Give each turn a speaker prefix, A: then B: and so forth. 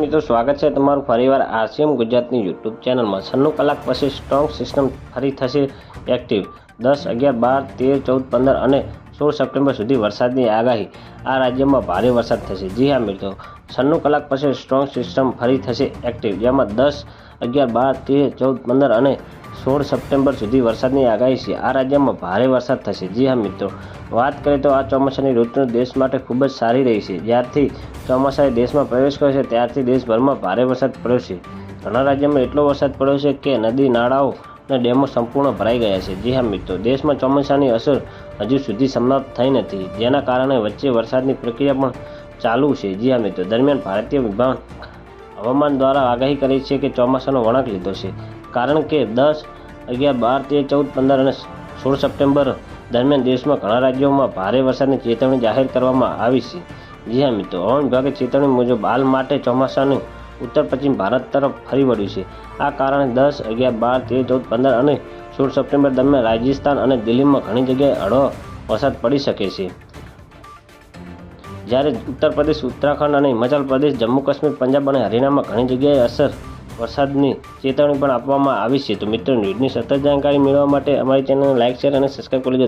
A: મિત્રો, સ્વાગત છે તમારું ફરીવાર આરસીએમ ગુજરાતની યુટ્યુબ ચેનલમાં. છન્નું કલાક પછી સ્ટ્રોંગ સિસ્ટમ ફરી થશે એક્ટિવ. દસ, અગિયાર, બાર, તેર, ચૌદ, પંદર અને સોળ સપ્ટેમ્બર સુધી વરસાદની આગાહી. આ રાજ્યમાં ભારે વરસાદ થશે. જી હા મિત્રો, છન્નું કલાક પછી સ્ટ્રોંગ સિસ્ટમ ફરી થશે એક્ટિવ, જેમાં દસ, અગિયાર, બાર, તેર, ચૌદ, પંદર અને સોળ સપ્ટેમ્બર સુધી વરસાદની આગાહી છે. આ રાજ્યમાં ભારે વરસાદ થશે. જી હા, મિત્રો. વાત કરીએ તો આ ચોમાસાની ઋતુ દેશ માટે ખૂબ જ સારી રહી છે. જ્યારથી ચોમાસાએ દેશમાં પ્રવેશ કર્યો છે, ત્યારથી દેશભરમાં ભારે વરસાદ પડ્યો છે. ઘણા રાજ્યોમાં એટલો વરસાદ પડ્યો છે કે નદી, નાળાઓ અને ડેમો સંપૂર્ણ ભરાઈ ગયા છે. જી હા, મિત્રો. દેશમાં ચોમાસાની અસર હજુ સુધી સમાપ્ત થઈ નથી. જેના કારણે વચ્ચે વરસાદની પ્રક્રિયા પણ ચાલુ છે. જી હા, મિત્રો. દરમિયાન ભારતીય વિભાગ હવામાન દ્વારા આગાહી કરી છે કે ચોમાસાનો વળાંક લીધો છે. કારણ કે દસ અગિયાર, બાર, તેર, ચૌદ, પંદર અને સોળ સપ્ટેમ્બર દરમિયાન દેશમાં ઘણા રાજ્યોમાં ભારે વરસાદની ચેતવણી જાહેર કરવામાં આવી છે. જી હા મિત્રો, હવામાન વિભાગે ચેતવણી મુજબ હાલ માટે ચોમાસાનું ઉત્તર પશ્ચિમ ભારત તરફ ફરી વળ્યું છે. આ કારણે દસ, અગિયાર, બાર, તેર, ચૌદ, પંદર અને સોળ સપ્ટેમ્બર દરમિયાન રાજસ્થાન અને દિલ્હીમાં ઘણી જગ્યાએ હળવો વરસાદ પડી શકે છે. જ્યારે ઉત્તર પ્રદેશ, ઉત્તરાખંડ અને હિમાચલ પ્રદેશ, જમ્મુ કાશ્મીર, પંજાબ અને હરિયાણામાં ઘણી જગ્યાએ અસર વરસાદની ચેતવણી પણ આપવામાં આવી છે. તો મિત્રો, ન્યૂઝની સતત જાણકારી મેળવવા માટે અમારી ચેનલને લાઇક શેર અને સબસ્ક્રાઈબ કરી